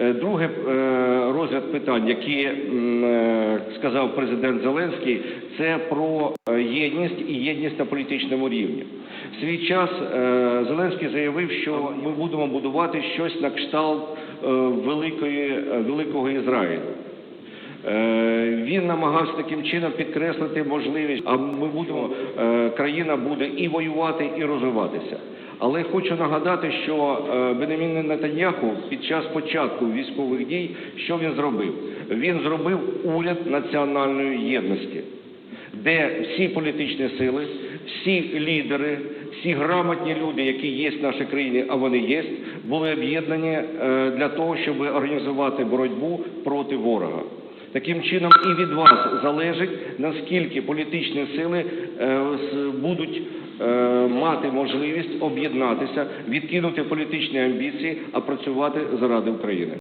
Е, Друге е, розгляд питань, які е, сказав президент Зеленський, це про єдність і єдність на політичному рівні. В свій час Зеленський заявив, що ми будемо будувати щось на кшталт великої, великого Ізраїлю. Він намагався таким чином підкреслити можливість, а ми будемо країна буде і воювати, і розвиватися. Але хочу нагадати, що е, Бенемін Нетаньяху під час початку військових дій, що він зробив? Він зробив уряд національної єдності, де всі політичні сили, всі лідери, всі грамотні люди, які є в нашій країні, а вони є, були об'єднані е, для того, щоб організувати боротьбу проти ворога. Таким чином і від вас залежить, наскільки політичні сили е, будуть е, мати можливість об'єднатися, відкинути політичні амбіції, а працювати заради України.